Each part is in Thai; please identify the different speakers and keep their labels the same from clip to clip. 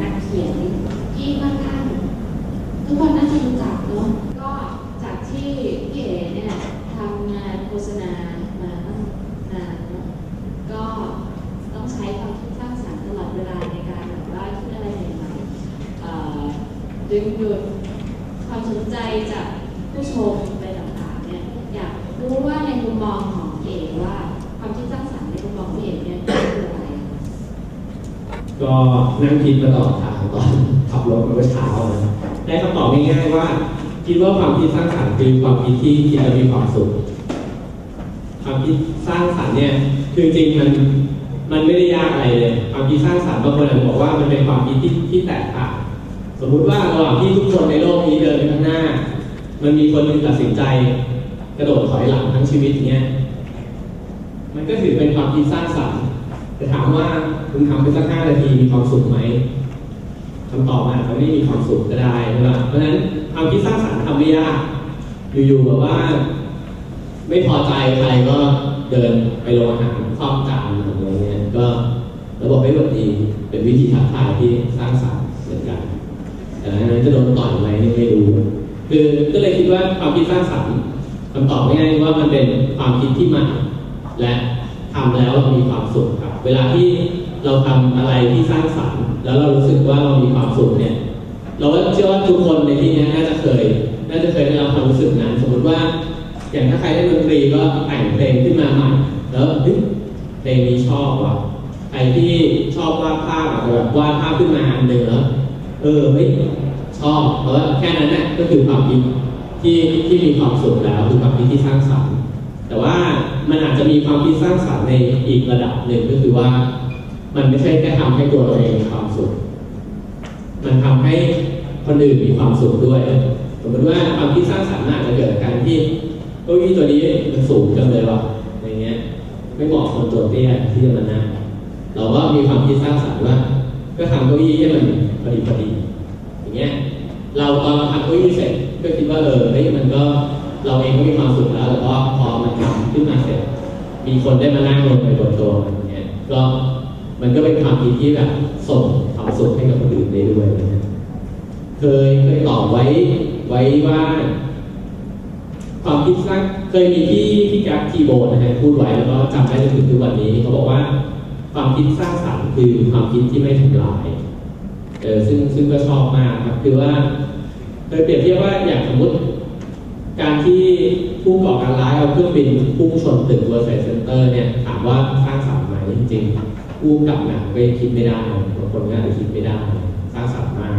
Speaker 1: นักเขียนที่ค่อนข้างทุกคนน่าจะรู้จักเนาะก็จากที่พี่เอ๋เนี่ยทำงานโฆษณามาตั้งนานเนาะก็ต้องใช้ความคิดสร้างสรรค์ตลอดเวลาในการแบบว่าคิดอะไรใหม่ๆเอ่อดึงดูดความสนใจจากผู้ชม ก็นั่งคิดมา
Speaker 2: ตลอดทางตอนขับรถมาเมื่อเช้านะได้คำตอบง่ายๆว่าคิดว่าความคิดสร้างสรรค์คือความคิดที่คิดแล้วมีความสุขความคิดสร้างสรรค์เนี่ยคือจริงๆมันมันไม่ได้ยากอะไรเลยความคิดสร้างสรรค์บางคนอาจจะบอกว่ามันเป็นความคิดที่ที่แตกต่างสมมุติว่าระหว่างที่ทุกคนในโลกนี้เดินไปข้างหน้า มันมีคนหนึงตัดสินใจ กระโดดถอยหลังทั้งชีวิตเนี้ยมันก็ถือเป็นความคิดสร้างสรรค์ แต่ถามว่าคุณทำไปสักห้านาทีมีความสุขไหมคำตอบอาจจะไม่มีความสุขก็ได้ใช่ไหมเพราะฉะนั้นความคิดสร้างสรรค์ทำไม่ยาก อยู่ๆแบบว่า ไม่พอใจใครก็เดินไปโรงอาหารครอบจานอะไรเงี้ยก็ระบบไม่แบบดีเป็นวิธีทักทายที่สร้างสรรค์เหมือนกันแต่นั้นจะโดนต่อยไหมนี่ไม่รู้คือก็เลยคิดว่าความคิดสร้างสรรค์คำตอบง่ายๆว่ามันเป็นความคิดที่ใหม่และทำแล้วเรามีความสุขครับ เวลาที่เราทำอะไรที่สร้างสรรค์ แล้วเรารู้สึกว่าเรามีความสุขเนี่ย เราเชื่อว่าทุกคนในที่นี้น่าจะเคย น่าจะเคยได้รับความรู้สึกนั้น สมมติว่า อย่างถ้าใครเล่นดนตรีก็แต่งเพลงขึ้นมาใหม่แล้วเพลงนี้ชอบว่ะใครที่ชอบวาดภาพอาจจะแบบวาดภาพขึ้นมาอันหนึ่งแล้วเออเฮ้ยชอบเพราะว่าแค่นั้นน่ะก็คือความคิดที่ที่มีความสุขแล้วคือความคิดที่สร้างสรรค์ แต่ว่ามันอาจจะมีความคิดสร้างสรรค์ในอีกระดับหนึ่งก็คือว่า มันไม่ใช่แค่ทำให้ตัวเราเองมีความสุข มันทำให้คนอื่นมีความสุขด้วยสมมติว่าความคิดสร้างสรรค์อาจจะเกิดจากการที่เก้าอี้ตัวนี้มันสูงจังเลยวะอย่างเงี้ย ไม่เหมาะคนตัวเตี้ยที่จะมานั่งเราก็มีความคิดสร้างสรรค์ว่า ก็ทำเก้าอี้ให้มันพอดีพอดี อย่างเงี้ย เราตอนเราทำเก้าอี้เสร็จก็คิดว่าเออเฮ้ยมันก็ เราเองก็มีความสุขแล้วแต่ว่าพอมันทำขึ้นมาเสร็จ มีคนได้มานั่งลงไปบนตัวมันอย่างเงี้ยก็มันก็เป็นความคิดที่แบบส่งความสุขให้กับคนอื่นได้ด้วยนะเคยเคยตอบไว้ไว้ว่าความคิดสร้างเคยมีที่ที่แกร็บทีโบนะฮะพูดไว้แล้วก็จำได้จนถึงทุกวันนี้เขาบอกว่าความคิดสร้างสรรค์คือความคิดที่ไม่ทำลายเออซึ่งซึ่งก็ชอบมากครับคือว่าเคยเปรียบเทียบว่าอย่างสมมติ การที่ผู้ก่อการร้ายเอาเครื่องบินพุ่งชนตึก World Trade Center เนี่ยถามว่าสร้างสรรค์ไหมจริงๆผู้กับหนังก็ยังคิดไม่ได้บางคนก็อาจจะคิดไม่ได้สร้างสรรค์มาก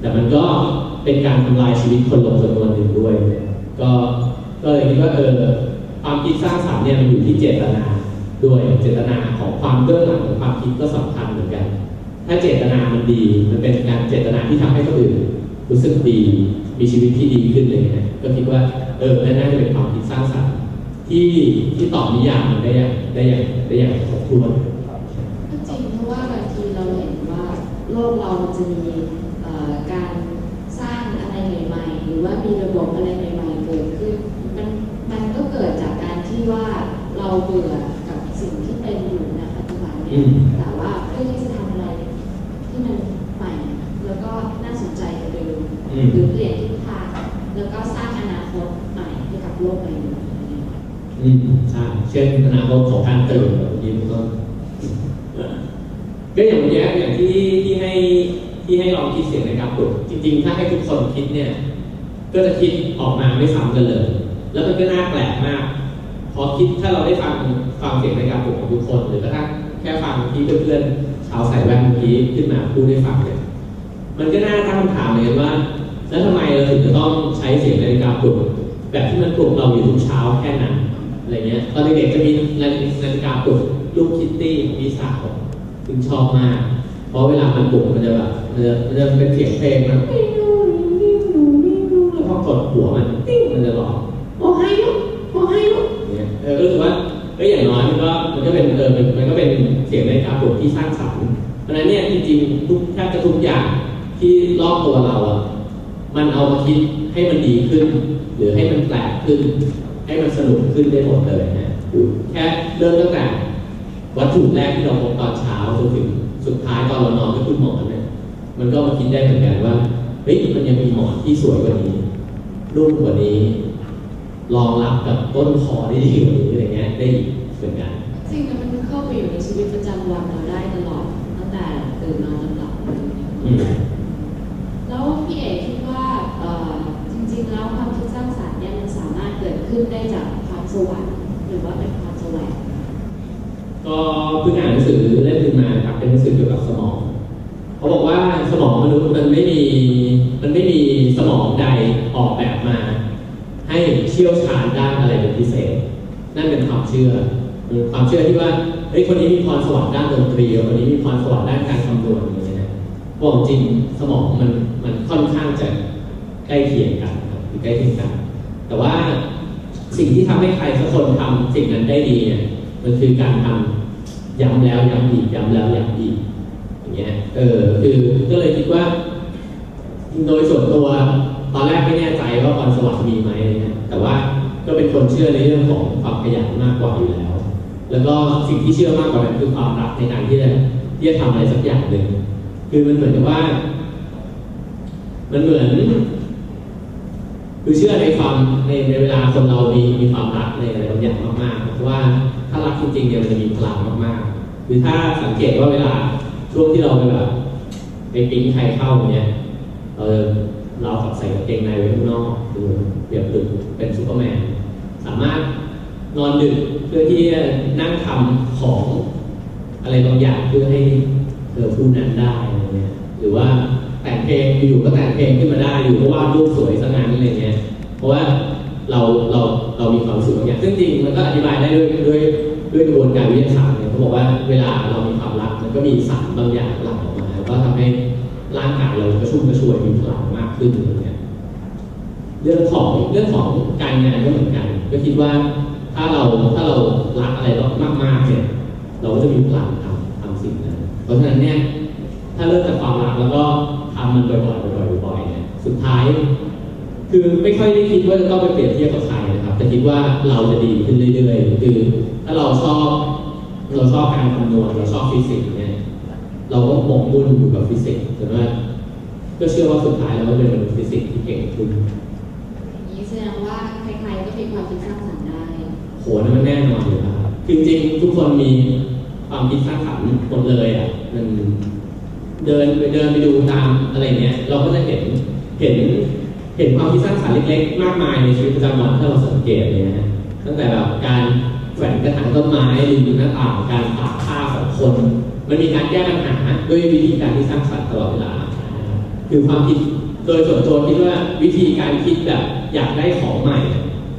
Speaker 2: แต่มันก็เป็นการทำลายชีวิตคนลงจำนวนหนึ่งด้วย ก็ก็เลยคิดว่าเออความคิดสร้างสรรค์เนี่ยมันอยู่ที่เจตนาด้วยเจตนาของความเบื้องหลังของความคิดก็สำคัญเหมือนกัน ถ้าเจตนามันดี มันเป็นการเจตนาที่ทำให้คนอื่นรู้สึกดี มีชีวิตที่ดีขึ้นเลยนะก็คิดว่าเออนั่นน่าจะเป็นความคิดสร้างสรรค์ที่ที่ตอบนิยามมันได้อย่างได้อย่างได้อย่างครบถ้วน
Speaker 1: ก็จริงเพราะว่าบางทีเราเห็นว่าโลกเราจะมีเอ่อการสร้างอะไรใหม่ๆ หรือว่ามีระบบอะไรใหม่ๆเกิดขึ้นมันมันก็เกิดจากการที่ว่าเราเบื่อกับสิ่งที่เป็นอยู่ณปัจจุบัน
Speaker 2: อื
Speaker 1: เนี่ย
Speaker 2: ม
Speaker 1: แต่ว่าเพื่อที่จะทำอะไรที่มันใหม่ แล้วก็น่าสนใจกว่าเดิม
Speaker 2: อืม
Speaker 1: หรือเปลี่ยนทิศทางแล้วก็สร้างอนาคตใหม่ให้กับโลกใบนี้
Speaker 2: อืมใช่เช่นอนาคตของการตื่นแบบนี้เป็นต้นก็อย่างเมื่อกี้อย่างที่ที่ให้ที่ให้ลองคิดเสียงในการปลุกจริง ๆ ถ้าให้ทุกคนคิดเนี่ย ก็จะคิดออกมาไม่ซ้ำกันเลย แล้วมันก็น่าแปลกมาก พอคิดถ้าเราได้ฟังฟังเสียงในการปลุกของทุกคน หรือกระทั่งแค่ฟังที่เพื่อนๆชาวใส่แว่นเมื่อกี้ขึ้นมาพูดให้ฟังเนี่ยมันก็น่าตั้งคำถามเลยว่า แล้วทำไมเราถึงจะต้องใช้เสียงนาฬิกาปลุกแบบที่มันปลุกเราอยู่ทุกเช้าแค่นั้น อะไรเงี้ยตอนเด็กๆจะมีนาฬิกาปลุกลูกคิตตี้ของพี่สาวซึ่งชอบมาก เพราะเวลามันปลุกมันจะแบบมันจะมันจะเป็นเสียงเพลงมันปิ้วปิ้วปิ้วปิ้วแล้วพอกดหัวมันติ้งมันจะร้องโอ้ให้ยุโอ้ให้ยุเนี่ยเออก็รู้สึกว่าเอ้ยอย่างน้อยมันก็มันก็เป็นเออมันมันก็เป็นเสียงนาฬิกาปลุกที่สร้างสรรค์เพราะฉะนั้นเนี่ยจริงๆทุกแทบจะทุกอย่างที่รอบตัวเราอะมันเอามาคิดให้มันดีขึ้น หรือให้มันแปลกขึ้น ให้มันสนุกขึ้นได้หมดเลยนะแค่เริ่มตั้งแต่วัตถุแรกที่เราพบตอนเช้าจนถึงสุดท้ายตอนเรานอนก็คือหมอนเนี่ยมันก็มาคิดได้เหมือนกันว่าเฮ้ยมันยังมีหมอนที่สวยกว่านี้รุ่นกว่านี้รองรับกับต้นคอได้ดีกว่านี้อะไรเงี้ยได้อีกเหมือนกัน
Speaker 1: สิ่งนั้นมันเข้าไปอยู่ในชีวิตประจำวันเราได้ตลอดตั้งแต่ตื่นนอนจนหลับเลย
Speaker 2: อืม
Speaker 1: แล้ว สวรรค์หรือว่าเป็นความแสวง
Speaker 2: ก็เพิ่งอ่านหนังสือเล่มหนึ่งมาครับเป็นหนังสือเกี่ยวกับสมองเขาบอกว่าสมองมนุษย์มันไม่มีมันไม่มีสมองใดออกแบบมา ให้เชี่ยวชาญด้านอะไรเป็นพิเศษ นั่นเป็นความเชื่อความเชื่อที่ว่าเฮ้ยคนนี้มีพรสวรรค์ด้านดนตรีคนนี้มีพรสวรรค์ด้านการคำนวณอย่างเงี้ยนะบอกจริงสมองมันมันค่อนข้างจะใกล้เคียงกันครับคือใกล้เคียงกัน แต่ว่า สิ่งที่ทำให้ใครสักคนทำสิ่งนั้นได้ดีเนี่ยมันคือการทำย้ำแล้วย้ำอีกย้ำแล้วย้ำอีกอย่างเงี้ยเออคือก็เลยคิดว่า โดยส่วนตัวตอนแรกไม่แน่ใจว่าพรสวรรค์มีไหมอะไรเงี้ยแต่ว่าก็เป็นคนเชื่อในเรื่องของความขยันมากกว่าอยู่แล้ว แล้วก็สิ่งที่เชื่อมากกว่านั้นคือความรักในการที่จะที่จะทำอะไรสักอย่างหนึ่งคือมันเหมือนกับว่า มันเหมือน คือเชื่อในความในในเวลาคนเรามีมีความรักในอะไรบางอย่างมากๆเพราะว่าถ้ารักจริงๆเนี่ยมันจะมีพลังมากๆคือถ้าสังเกตว่าเวลาช่วงที่เราไปแบบไปปิ๊งใครเข้าเนี่ยเออเรากับใส่กางเกงในไว้ข้างนอกคือเปรียบตึกเป็นซูเปอร์แมนสามารถนอนดึกเพื่อที่จะนั่งทำของอะไรบางอย่างเพื่อให้เธอผู้นั้นได้อะไรเงี้ยหรือว่า เพลงอยู่ๆก็แต่งเพลงขึ้นมาได้อยู่ก็วาดรูปสวยซะงั้นอะไรเงี้ยเพราะว่าเราเราเรามีความสึกบางอย่างซึ่งจริงมันก็อธิบายได้ด้วยด้วยด้วยกระบวนการวิทยาศาสตร์เนี่ยเขาบอกว่าเวลาเรามีความรักมันก็มีสารบางอย่างหลั่งออกมาแล้วก็ทำให้ร่างกายเรากระชุ่มกระชวยมีพลังมากขึ้นอะไรเงี้ยเรื่องของเรื่องของการงานก็เหมือนกัน ก็คิดว่าถ้าเราถ้าเรารักอะไรมากๆเนี่ยเราก็จะมีพลังทำทำสิ่งนั้นเพราะฉะนั้นเนี่ย ถ้าเริ่มจากความรักแล้วก็ทำมันบ่อยๆบ่อยๆบ่อยๆเนี่ยสุดท้าย คือไม่ค่อยได้คิดว่าจะต้องไปเปรียบเทียบกับใครนะครับแต่คิดว่าเราจะดีขึ้นเรื่อยๆคือ ถ้าเราชอบเราชอบการคำนวณเราชอบฟิสิกส์เนี่ยเราก็หมกมุ่นอยู่กับฟิสิกส์แต่ว่าก็เชื่อว่าสุดท้ายเราก็เป็นมนุษย์ฟิสิกส์ที่เก่งขึ้น
Speaker 1: อย่างนี้แสดงว่าใครๆก็มีความคิดสร้างสรรค์ได้
Speaker 2: โหนั่นมันแน่นอนอยู่แล้วครับคือจริงๆทุกคนมีความคิดสร้างสรรค์หมดเลยอะมัน เดินไปเดินไปดูตามอะไรเนี้ย เราก็จะเห็นเห็นเห็นความคิดสร้างสรรค์เล็กๆ มากมายในชีวิตประจำวันถ้าเราสังเกตเลยนะตั้งแต่แบบการแขวนกระถางต้นไม้ริมหน้าต่างการตากผ้าของคน มันมีการแก้ปัญหาด้วยวิธีการที่สร้างสรรค์ตลอดเวลา คือความคิดโดยส่วนตัวคิดว่าวิธีการคิดแบบอยากได้ของใหม่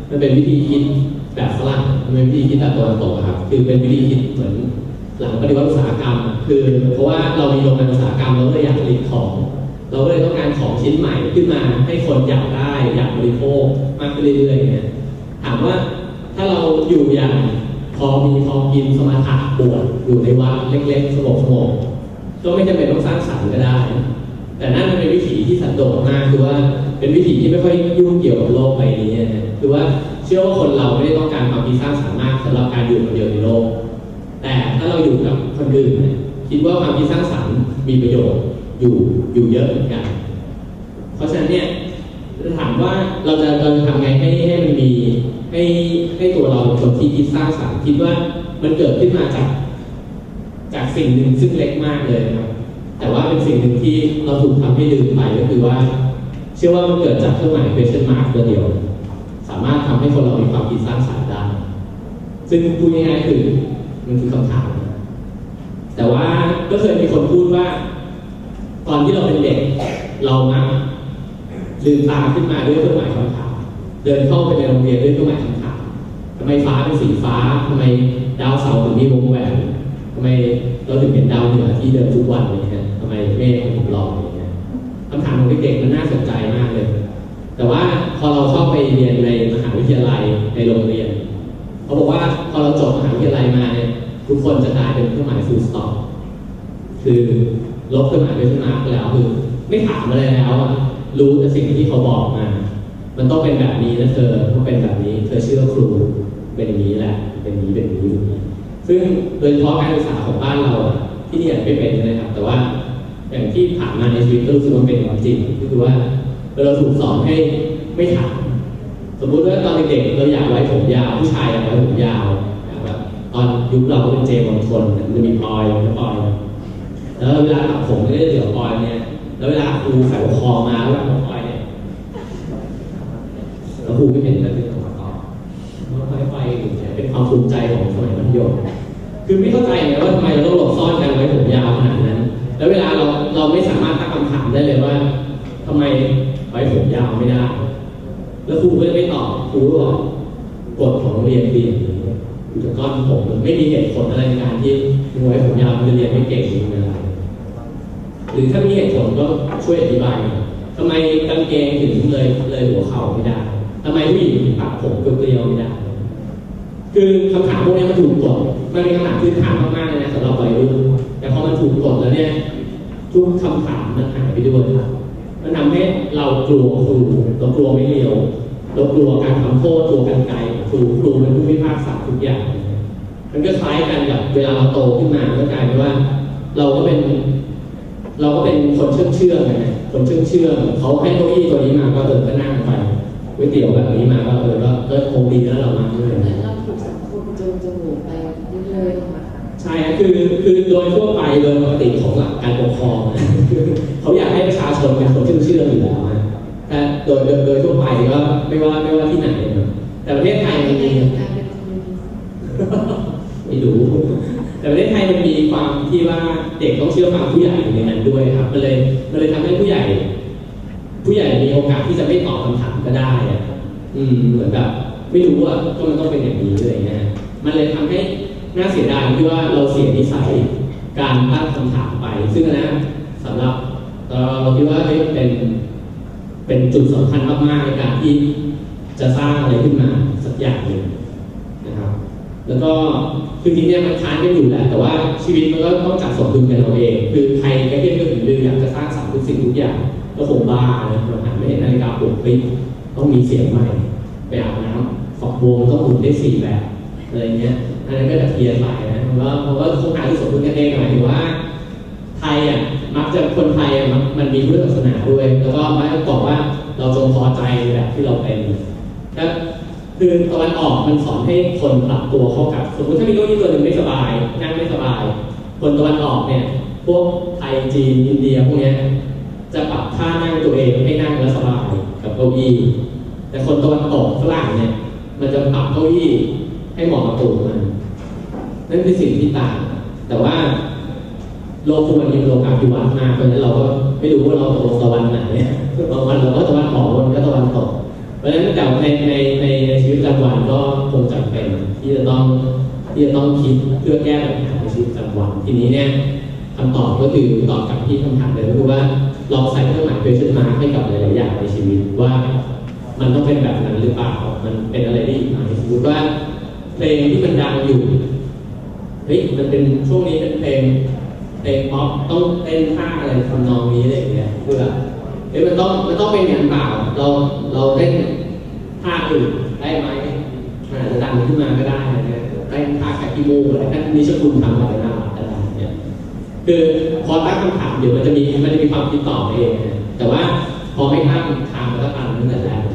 Speaker 2: มันเป็นวิธีคิดแบบฝรั่งมันเป็นวิธีคิดแบบตะวันตกอะครับ คือเป็นวิธีคิดเหมือน หลังปฏิวัติอุตสาหกรรม คือเพราะว่าเรามีโรงงานอุตสาหกรรมเราก็เลยอยากผลิตของ เราก็เลยต้องการของชิ้นใหม่ขึ้นมาให้คนอยากได้อยากบริโภคมากขึ้นเรื่อยๆอย่างเงี้ยถามว่าถ้าเราอยู่อย่างพอมีพอกินสมาธิบวชอยู่ในวัดเล็กๆสงบสงบๆก็ไม่จำเป็นต้องสร้างสรรค์ก็ได้ แต่นั่นเป็นวิถีที่สันโดษมากคือว่าเป็นวิถีที่ไม่ค่อยยุ่งเกี่ยวกับโลกใบนี้คือว่าเชื่อว่าคนเราไม่ได้ต้องการความคิดสร้างสรรค์มากสำหรับการอยู่คนเดียวในโลก แต่ถ้าเราอยู่กับคนอื่นคิดว่าความคิดสร้างสรรค์มีประโยชน์อยู่อยู่เยอะเหมือนกัน เพราะฉะนั้นเนี่ยจะถามว่าเราจะเราจะทำไงให้ให้มันมีให้ให้ตัวเราคนที่คิดสร้างสรรค์คิดว่ามันเกิดขึ้นมาจาก จากสิ่งหนึ่งซึ่งเล็กมากเลยนะครับ แต่ว่าเป็นสิ่งหนึ่งที่เราถูกทำให้ลืมไปก็คือว่า เชื่อว่ามันเกิดจากเครื่องหมาย question mark ตัวเดียว สามารถทำให้คนเรามีความคิดสร้างสรรค์ได้ซึ่งพูดง่ายๆคือ มันคือคำถามแต่ว่าก็เคยมีคนพูดว่า ตอนที่เราเป็นเด็ก เรามักลืมตาขึ้นมาด้วยเครื่องหมายคำถามเดินเข้าไปในโรงเรียนด้วยเครื่องหมายคำถามทำไมฟ้าเป็นสีฟ้าทำไมดาวเสาร์ถึงมีวงแหวนทำไมเราถึงเห็นดาวเหนือที่เดินทุกวันอะไรเงี้ยทำไมเมฆมันถึงลอยอะไรเงี้ยคำถามของเด็กๆมันน่าสนใจมากเลย แต่ว่าพอเราเข้าไปเรียนในมหาวิทยาลัยในโรงเรียน เขาบอกว่าพอเราจบมหาวิทยาลัยมาเนี่ยทุกคนจะกลายเป็นเครื่องหมาย full stop คือลบเครื่องหมาย question mark ไปแล้วคือไม่ถามอะไรแล้วอะรู้แต่สิ่งที่เขาบอกมา มันต้องเป็นแบบนี้นะเธอต้องเป็นแบบนี้ เธอเชื่อครูเป็นอย่างนี้แหละ เป็นนี้เป็นนี้อย่างนี้ ซึ่งโดยเฉพาะการศึกษาของบ้านเราอะที่นี่อาจไม่เป็นนะครับ แต่ว่าอย่างที่ผ่านมาในชีวิตก็รู้สึกว่ามันเป็นความจริงก็คือว่าเราถูกสอนให้ไม่ถาม สมมุติว่าตอนเด็กๆเราอยากไว้ผมยาวผู้ชายอยากไว้ผมยาวแบบตอนยุคเราก็เป็นเจมส์คนมันจะมีปอยแล้วปอยแล้วเวลาตัดผมก็จะเหลือปอยเนี่ยแล้วเวลาครูใส่คอมาแล้วแบบปอยเนี่ยแล้วครูไม่เห็นก็คือต่อต่อค่อยๆไปเนี่ยเป็นความภูมิใจของสมัยมัธยมคือไม่เข้าใจไงว่าทำไมเราต้องหลบซ่อนกันไว้ผมยาวขนาดนั้น แล้วเวลาเราเราไม่สามารถตั้งคำถามได้เลยว่าทำไมไว้ผมยาวไม่ได้ แล้วครูก็จะไม่ตอบครูก็บอกกฎของโรงเรียนคืออย่างนี้คุณจะก้อนผมมันไม่มีเหตุผลอะไรในการที่มว้ผมยาวจะเรียนไม่เก่งหรืออะไรหรือถ้ามีเหตุผลก็ช่วยอธิบายทำไมกางเกงถึงเลยเลยหัวเข่าไม่ได้ทำไมผู้หญิงถึงปัดผมเกลียวไม่ได้ คือคำถามพวกนี้มันถูกกดมันเป็นคำถามพื้นฐานมากๆเลยนะสำหรับวัยรุ่นแต่พอมันถูกกดแล้วเนี่ยทุกคำถามมันหายไปด้วย มันทำให้เรากลัวครูเรากลัวไม่เรียวเรากลัวการทำโทษกลัวการไกลครูครูเป็นผู้พิพากษาทุกอย่าง มันก็คล้ายกันกับเวลาเราโตขึ้นมาก็กลายเป็นว่า เราก็เป็น เราก็เป็นคนเชื่องเชื่องนะคนเชื่องเชื่องเขาให้เก้าอี้ตัวนี้มาก็เดินก็นั่งไปก๋วยเตี๋ยวแบบนี้มาก็เออก็ก็คงดีแล้วเรามาด้วย
Speaker 1: เราถูกสังคมจูงจมูกไปเรื่อย
Speaker 2: ใช่ครับคือคือโดยทั่วไปโดยปกติของหลักการปกครองนะเขาอยากให้ประชาชนเป็นคนเชื่อเชื่องๆอยู่แล้วนะแต่โดยโดยโดยทั่วไปก็ไม่ว่าไม่ว่าที่ไหนนะแต่ประเทศไทยมันมีไม่รู้แต่ประเทศไทยมันมีความที่ว่าเด็กต้องเชื่อฟังผู้ใหญ่อยู่ในนั้นด้วยครับมันเลยมันเลยทำให้ผู้ใหญ่ ผู้ใหญ่มีโอกาสที่จะไม่ตอบคำถามก็ได้อะอืมเหมือนแบบไม่รู้ว่าก็มันต้องเป็นอย่างนี้อะไรเงี้ยมันเลยทำให้ น่าเสียดายที่ว่าเราเสียนิสัยการตั้งคำถามไป ซึ่งนะสำหรับเราคิดว่าเฮ้ยเป็นเป็นจุดสำคัญมากๆในการที่จะสร้างอะไรขึ้นมาสักอย่างหนึ่งนะครับ แล้วก็คือจริงๆเนี่ยมันค้านกันอยู่แหละแต่ว่าชีวิตมันก็ต้องจัดสมดุลกันเอาเอง คือใครก็เทียงก็ถึงลืออยากจะสร้างสรรค์ทุกสิ่งทุกอย่างก็คงบ้านะเราหันไม่เห็นนาฬิกาปลุกปิ๊ต้องมีเสียงใหม่ ไปอาบน้ำฝักบัวมันต้องหมุนได้สี่แบบอะไรเงี้ย อันนั้นก็จะเทียนไปนะเพราะว่าเพราะว่าคงหาที่สมดุลกันเองหมายถึงว่า ไทยอะมักจะคนไทยอะมันมันมีพุทธศาสนาด้วย แล้วก็มักจะบอกว่าเราจงพอใจแบบที่เราเป็นแล้วคือตะวันออกมันสอนให้คนปรับตัวเข้ากับ สมมติถ้ามีเก้าอี้ตัวหนึ่งไม่สบาย นั่งไม่สบาย คนตะวันออกเนี่ย พวกไทยจีนอินเดียพวกนี้จะปรับท่านั่งตัวเองให้นั่งแล้วสบายกับเก้าอี้แต่คนตะวันตกฝรั่งเนี่ย มันจะปรับเก้าอี้ให้เหมาะกับตัวมัน นั่นคือสิ่งที่ต่าง แต่ว่าโลกทุกวันนี้เป็นโลกาภิวัตมากเพราะฉะนั้นเราก็ไม่รู้ว่าเราตกลงตะวันไหนบางวันเราก็ตะวันออกวันก็ตะวันตก เพราะฉะนั้นแต่ในในในชีวิตประจำวันก็คงจำเป็นที่จะต้องที่จะต้องคิดเพื่อแก้ปัญหาในชีวิตประจำวัน ทีนี้เนี่ยคำตอบก็คือตอบกลับที่คำถามเดิมก็คือว่าลองใส่เครื่องหมาย question mark ให้กับหลายๆอย่างในชีวิตว่ามันต้องเป็นแบบนั้นหรือเปล่า มันเป็นอะไรได้อีกไหมสมมติว่าเพลงที่มันดังอยู่ เฮ้ยมันเป็นช่วงนี้เป็นเพลงเพลงป๊อปต้องเต้นท่าอะไรทำนองนี้อะไรอย่างเงี้ยเพื่อเฮ้ยมันต้องมันต้องเป็นอย่างเปล่า เราเราเต้นท่าอื่นได้ไหมมันอาจจะดังขึ้นมาก็ได้อะไรเงี้ยเต้นท่าแคปิโมอะไรท่านนิชคุณทำอะไรน่าอะไรอย่างเงี้ยคือพอตั้งคำถามเดี๋ยวมันจะมีมันจะมีความคิดตอบเอง แต่ว่าพอไม่ตั้งคำถามมันก็ตันตั้งแตกแล้ว